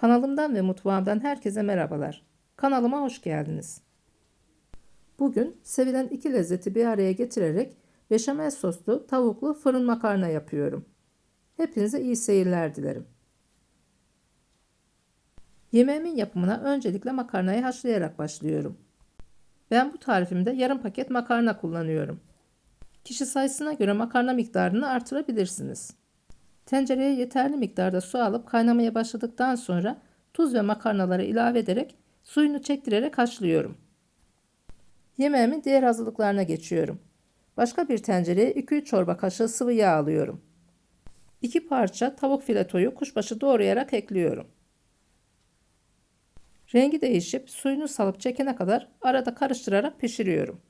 Kanalımdan ve mutfağımdan herkese merhabalar. Kanalıma hoş geldiniz. Bugün sevilen iki lezzeti bir araya getirerek beşamel soslu tavuklu fırın makarna yapıyorum. Hepinize iyi seyirler dilerim. Yemeğimin yapımına öncelikle makarnayı haşlayarak başlıyorum. Ben bu tarifimde yarım paket makarna kullanıyorum. Kişi sayısına göre makarna miktarını artırabilirsiniz. Tencereye yeterli miktarda su alıp kaynamaya başladıktan sonra tuz ve makarnaları ilave ederek suyunu çektirerek haşlıyorum. Yemeğimin diğer hazırlıklarına geçiyorum. Başka bir tencereye 2-3 çorba kaşığı sıvı yağ alıyorum. 2 parça tavuk filetoyu kuşbaşı doğrayarak ekliyorum. Rengi değişip suyunu salıp çekene kadar arada karıştırarak pişiriyorum.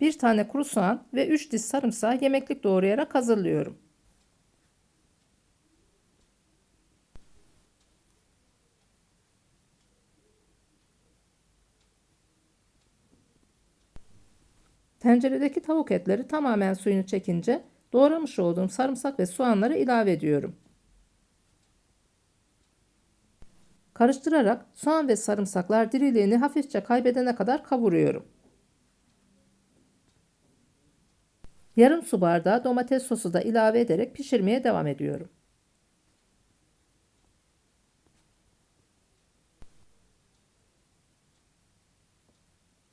Bir tane kuru soğan ve 3 diş sarımsağı yemeklik doğrayarak hazırlıyorum. Tenceredeki tavuk etleri tamamen suyunu çekince doğramış olduğum sarımsak ve soğanları ilave ediyorum. Karıştırarak soğan ve sarımsaklar diriliğini hafifçe kaybedene kadar kavuruyorum. Yarım su bardağı domates sosu da ilave ederek pişirmeye devam ediyorum.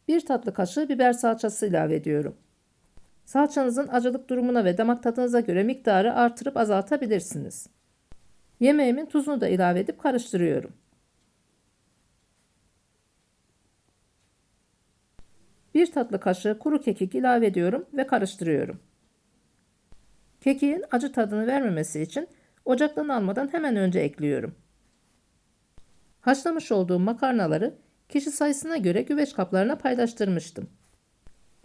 Bir tatlı kaşığı biber salçası ilave ediyorum. Salçanızın acılık durumuna ve damak tadınıza göre miktarı artırıp azaltabilirsiniz. Yemeğimin tuzunu da ilave edip karıştırıyorum. Bir tatlı kaşığı kuru kekik ilave ediyorum ve karıştırıyorum. Kekiğin acı tadını vermemesi için ocaktan almadan hemen önce ekliyorum. Haşlamış olduğum makarnaları kişi sayısına göre güveç kaplarına paylaştırmıştım.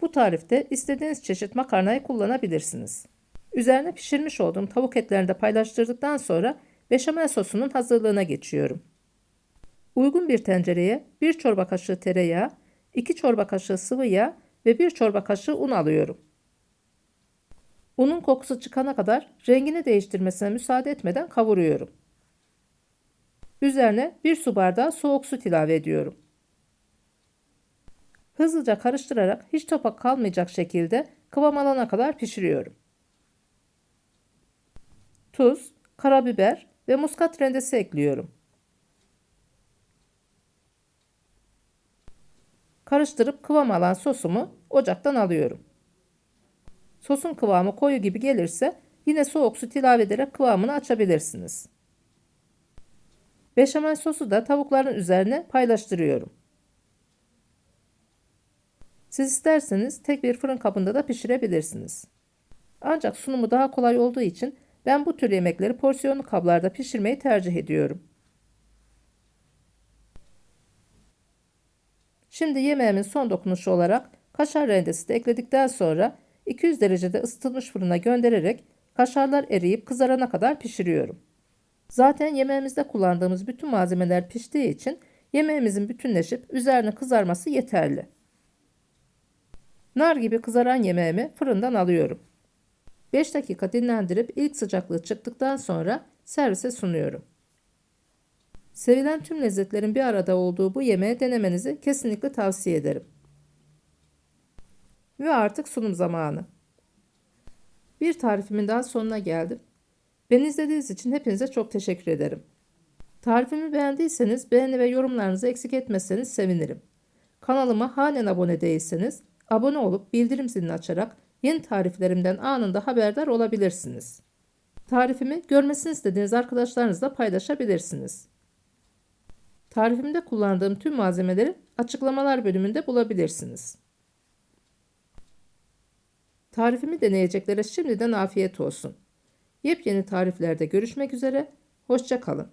Bu tarifte istediğiniz çeşit makarnayı kullanabilirsiniz. Üzerine pişirmiş olduğum tavuk etlerini de paylaştırdıktan sonra beşamel sosunun hazırlığına geçiyorum. Uygun bir tencereye 1 çorba kaşığı tereyağı, 2 çorba kaşığı sıvı yağ ve 1 çorba kaşığı un alıyorum. Unun kokusu çıkana kadar rengini değiştirmesine müsaade etmeden kavuruyorum. Üzerine 1 su bardağı soğuk süt ilave ediyorum. Hızlıca karıştırarak hiç topak kalmayacak şekilde kıvam alana kadar pişiriyorum. Tuz, karabiber ve muskat rendesi ekliyorum. Karıştırıp kıvam alan sosumu ocaktan alıyorum. Sosun kıvamı koyu gibi gelirse yine soğuk süt ilave ederek kıvamını açabilirsiniz. Beşamel sosu da tavukların üzerine paylaştırıyorum. Siz isterseniz tek bir fırın kabında da pişirebilirsiniz. Ancak sunumu daha kolay olduğu için ben bu tür yemekleri porsiyonlu kablarda pişirmeyi tercih ediyorum. Şimdi yemeğimin son dokunuşu olarak kaşar rendesi de ekledikten sonra 200 derecede ısıtılmış fırına göndererek kaşarlar eriyip kızarana kadar pişiriyorum. Zaten yemeğimizde kullandığımız bütün malzemeler piştiği için yemeğimizin bütünleşip üzerine kızarması yeterli. Nar gibi kızaran yemeğimi fırından alıyorum. 5 dakika dinlendirip ilk sıcaklığı çıktıktan sonra servise sunuyorum. Sevilen tüm lezzetlerin bir arada olduğu bu yemeği denemenizi kesinlikle tavsiye ederim. Ve artık sunum zamanı. Bir tarifimin daha sonuna geldim. Beni izlediğiniz için hepinize çok teşekkür ederim. Tarifimi beğendiyseniz beğeni ve yorumlarınızı eksik etmezseniz sevinirim. Kanalıma halen abone değilseniz abone olup bildirim zilini açarak yeni tariflerimden anında haberdar olabilirsiniz. Tarifimi görmesini istediğiniz arkadaşlarınızla paylaşabilirsiniz. Tarifimde kullandığım tüm malzemeleri açıklamalar bölümünde bulabilirsiniz. Tarifimi deneyeceklere şimdiden afiyet olsun. Yepyeni tariflerde görüşmek üzere, hoşça kalın.